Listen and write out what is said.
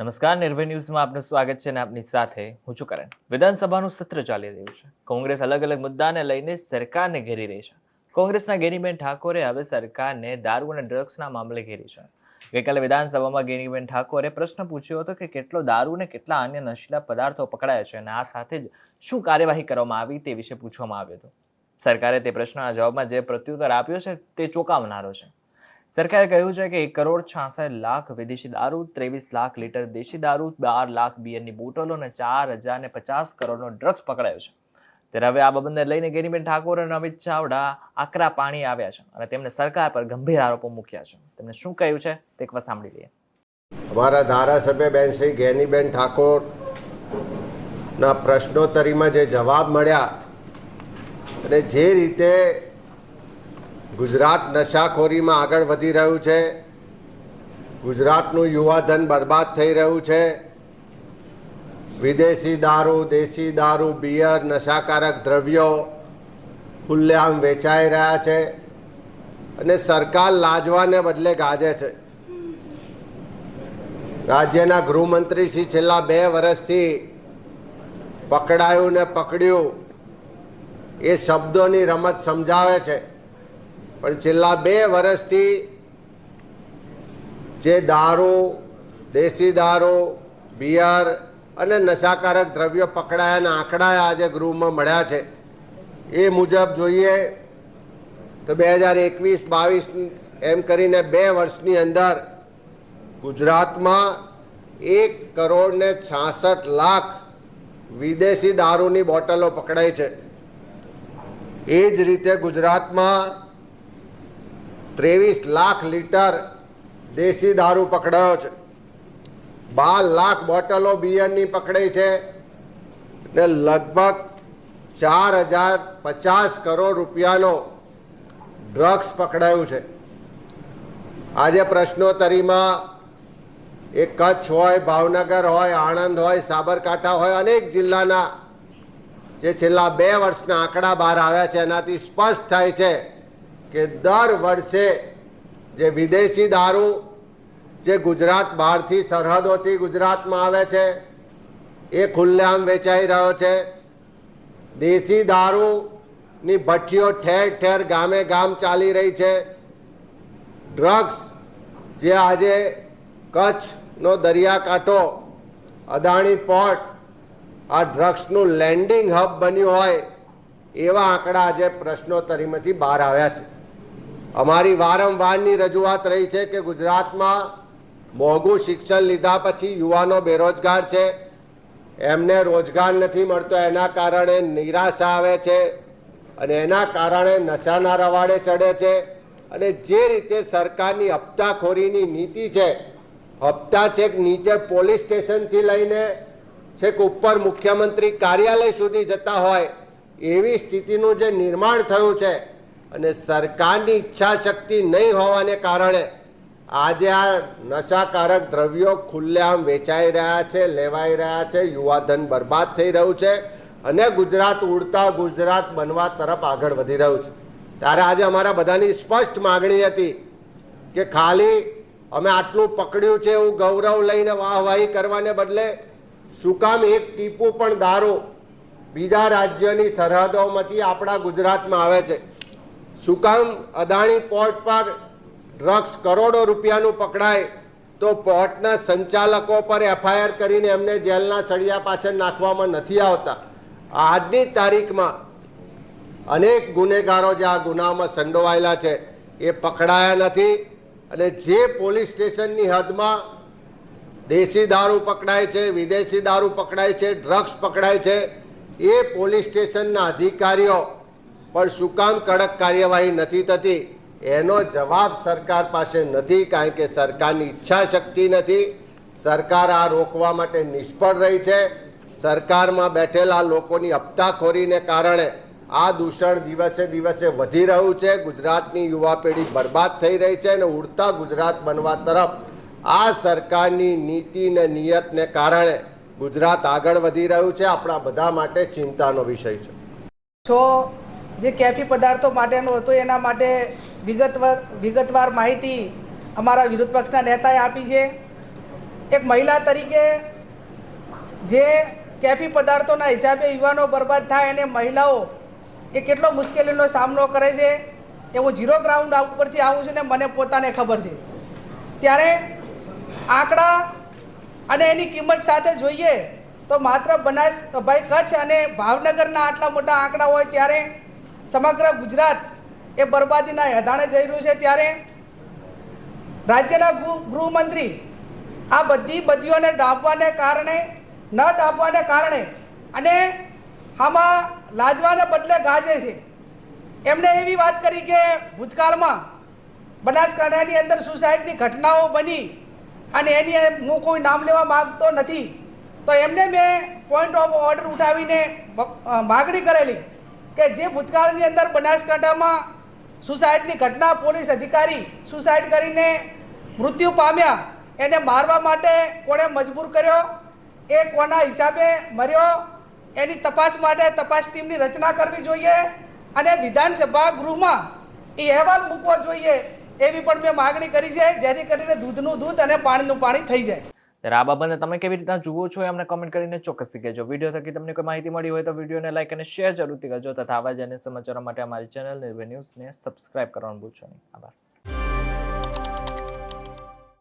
નમસ્કાર, નિર્ભય ન્યૂઝમાં આપનું સ્વાગત છે અને આપની સાથે હું છું કરણ. વિધાનસભાનું સત્ર ચાલી રહ્યું છે. કોંગ્રેસ અલગ અલગ મુદ્દાને લઈને સરકારને ઘેરી રહી છે. કોંગ્રેસના ગેનીબેન ઠાકોરે હવે સરકારને દારૂ અને ડ્રગ્સના મામલે ઘેરી છે. ગઈકાલે વિધાનસભામાં ગેનીબેન ઠાકોરે પ્રશ્ન પૂછ્યો હતો કે કેટલો દારૂ અને કેટલા અન્ય નશીલા પદાર્થો પકડાયા છે અને આ સાથે જ શું કાર્યવાહી કરવામાં આવી તે વિશે પૂછવામાં આવ્યું હતું. સરકારે તે પ્રશ્નના જવાબમાં જે પ્રત્યુત્તર આપ્યો છે તે ચોંકાવનારો છે. સરકારે કહ્યું છે કે એક કરોડ છાસઠ લાખ વિદેશી દારૂ, ત્રેવીસ લાખ લીટર દેશી દારૂ, બાર લાખ બિયરની બોટલો અને ચાર હજાર ને પચાસ કરોડનો ડ્રગ્સ પકડાયો છે. ત્યારે હવે આ બાબતને લઈને ગિરીબેન ઠાકોર અને અમિત ચાવડા આકરા પાણી આવ્યા છે અને તેમને સરકાર પર ગંભીર આરોપો મૂક્યા છે. તેમને શું કહ્યું છે તે એકવાર સાંભળી લઈએ. અમારા ધારાસભ્ય બેન શ્રી ગેનીબેન ઠાકોર ના પ્રશ્નોત્તરીમાં જે જવાબ મળ્યા અને જે રીતે ગુજરાત નશાખોરીમાં આગળ વધી રહ્યું છે. ગુજરાતનું યુવાધન બરબાદ થઈ રહ્યું છે. વિદેશી દારૂ, દેશી દારૂ, બિયર, નશાકારક દ્રવ્યો ખુલ્લેઆમ વેચાઈ રહ્યા છે અને સરકાર લાજવાને બદલે ગાજે છે. રાજ્યના ગૃહમંત્રી શ્રી છેલ્લા બે વર્ષથી પકડાયું ને પકડ્યું એ શબ્દોની રમત સમજાવે છે. પણ છેલ્લા બે વર્ષથી જે દારૂ, દેશી દારૂ, બિયર અને નશાકારક દ્રવ્યો પકડાયાના આંકડા આજે ગૃહમાં મળ્યા છે, એ મુજબ જોઈએ તો બે હજાર એકવીસ, બાવીસ એમ કરીને બે વર્ષની અંદર ગુજરાતમાં એક કરોડ ને છાસઠ લાખ વિદેશી દારૂની બોટલો પકડાઈ છે. એ જ રીતે ગુજરાતમાં ત્રેવીસ લાખ લીટર દેશી દારૂ પકડાયો છે. બાર લાખ બોટલો બિયરની પકડાઈ છે ને લગભગ ચાર હજાર પચાસ કરોડ રૂપિયાનો ડ્રગ્સ પકડાયું છે. આજે પ્રશ્નોત્તરીમાં એ કચ્છ હોય, ભાવનગર હોય, આણંદ હોય, સાબરકાંઠા હોય, અનેક જિલ્લાના જે છેલ્લા બે વર્ષના આંકડા બહાર આવ્યા છે, એનાથી સ્પષ્ટ થાય છે કે દર વર્ષે જે વિદેશી દારૂ જે ગુજરાત બહારથી સરહદોથી ગુજરાતમાં આવે છે, એ ખુલ્લેઆમ વેચાઈ રહ્યો છે. દેશી દારૂની ભઠ્ઠીઓ ઠેર ઠેર ગામે ગામ ચાલી રહી છે. ડ્રગ્સ જે આજે કચ્છનો દરિયાકાંઠો, અદાણી પોર્ટ, આ ડ્રગ્સનું લેન્ડિંગ હબ બન્યું હોય, એવા આંકડા આજે પ્રશ્નોત્તરીમાંથી બહાર આવ્યા છે. અમારી વારંવારની રજૂઆત રહી છે કે ગુજરાતમાં મોંઘું શિક્ષણ લીધા પછી યુવાનો બેરોજગાર છે. એમને રોજગાર નથી મળતો, એના કારણે નિરાશા આવે છે અને એના કારણે નશાના રવાડે ચડે છે. અને જે રીતે સરકારની હપ્તાખોરીની નીતિ છે, હપ્તા છેક નીચે પોલીસ સ્ટેશનથી લઈને છેક ઉપર મુખ્યમંત્રી કાર્યાલય સુધી જતા હોય, એવી સ્થિતિનું જે નિર્માણ થયું છે અને સરકારની ઈચ્છા શક્તિ નહીં હોવાને કારણે આજે આ નશાકારક દ્રવ્યો ખુલ્લેઆમ વેચાઈ રહ્યા છે, લેવાઈ રહ્યા છે, યુવાધન બરબાદ થઈ રહ્યું છે અને ગુજરાત ઉડતા ગુજરાત બનવા તરફ આગળ વધી રહ્યું છે. ત્યારે આજે અમારા બધાની સ્પષ્ટ માગણી હતી કે ખાલી અમે આટલું પકડ્યું છે એવું ગૌરવ લઈને વાહવાહી કરવાને બદલે શું કામ એક ટીપું પણ દારૂ બીજા રાજ્યની સરહદોમાંથી આપણા ગુજરાતમાં આવે છે? શું કામ અદાણી પોર્ટ પર ડ્રગ્સ કરોડો રૂપિયાનું પકડાય તો પોર્ટના સંચાલકો પર એફઆઈઆર કરીને એમને જેલના સળિયા પાછળ નાખવામાં નથી આવતા? આજની તારીખમાં અનેક ગુનેગારો જે આ ગુનામાં સંડોવાયેલા છે, એ પકડાયા નથી અને જે પોલીસ સ્ટેશનની હદમાં દેશી દારૂ પકડાય છે, વિદેશી દારૂ પકડાય છે, ડ્રગ્સ પકડાય છે, એ પોલીસ સ્ટેશનના અધિકારીઓ પણ શું કામ કડક કાર્યવાહી નથી થતી? એનો જવાબ સરકાર પાસે નથી, કારણ કે સરકારની ઈચ્છા શક્તિ નથી. સરકાર આ રોકવા માટે નિષ્ફળ રહી છે. સરકારમાં બેઠેલા લોકોની હપ્તાખોરીને કારણે આ દૂષણ દિવસે દિવસે વધી રહ્યું છે. ગુજરાતની યુવા પેઢી બરબાદ થઈ રહી છે અને ઉડતા ગુજરાત બનવા તરફ આ સરકારની નીતિ ને નિયતને કારણે ગુજરાત આગળ વધી રહ્યું છે. આપણા બધા માટે ચિંતાનો વિષય છે. છો જે કેફી પદાર્થો માટેનો હતો, એના માટે વિગતવાર વિગતવાર માહિતી અમારા વિરોધ પક્ષના નેતાએ આપી છે. એક મહિલા તરીકે જે કેફી પદાર્થોના હિસાબે યુવાનો બરબાદ થાય અને મહિલાઓ એ કેટલો મુશ્કેલીનો સામનો કરે છે, એ હું ઝીરો ગ્રાઉન્ડ ઉપરથી આવું છું ને મને પોતાને ખબર છે. ત્યારે આંકડા અને એની કિંમત સાથે જોઈએ તો માત્ર બનાસ ભાઈ કચ્છ અને ભાવનગરના આટલા મોટા આંકડા હોય ત્યારે સમગ્ર ગુજરાત એ બરબાદીના હેધાણે જઈ રહ્યું છે ત્યારે રાજ્યના ગૃહ- ગૃહમંત્રી આ બધી બદીઓને ડાબવાને કારણે, ન ડાબવાને કારણે અને આમાં લાજવાને બદલે ગાજે છે. એમણે એવી વાત કરી કે ભૂતકાળમાં બનાસકાંઠાની અંદર સુસાઇડની ઘટનાઓ બની અને એની હું કોઈ નામ લેવા માગતો નથી, તો એમને મેં પોઈન્ટ ઓફ ઓર્ડર ઉઠાવીને માગણી કરેલી. કે જે ભૂતકાળની અંદર બનાસકાંઠામાં સુસાઇડની ઘટના પોલીસ અધિકારી સુસાઇડ કરીને મૃત્યુ પામ્યા. એને મારવા માટે કોણે મજબૂર કર્યો? એ કોના હિસાબે મર્યો? એની તપાસ માટે તપાસ ટીમની રચના કરવી જોઈએ અને વિધાનસભા ગૃહમાં એ અહેવાલ મૂકવો જોઈએ એવી પણ મેં માગણી કરી છે, જેથી કરીને દૂધનું દૂધ અને પાણીનું પાણી થઈ જાય. ત્યારે આ બાબતને તમે કેવી રીતના જુઓ છો એ અમને કમેન્ટ કરીને ચોક્કસથી કહેજો. વીડિયો થકી તમને કોઈ માહિતી મળી હોય તો વિડીયોને લાઈક અને શેર જરૂરથી કરજો તથા આવા જ અન્ય સમાચારો માટે અમારી ચેનલ નિર્ભય ન્યૂઝને સબસ્ક્રાઇબ કરવાનું ભૂલશો નહીં. આભાર.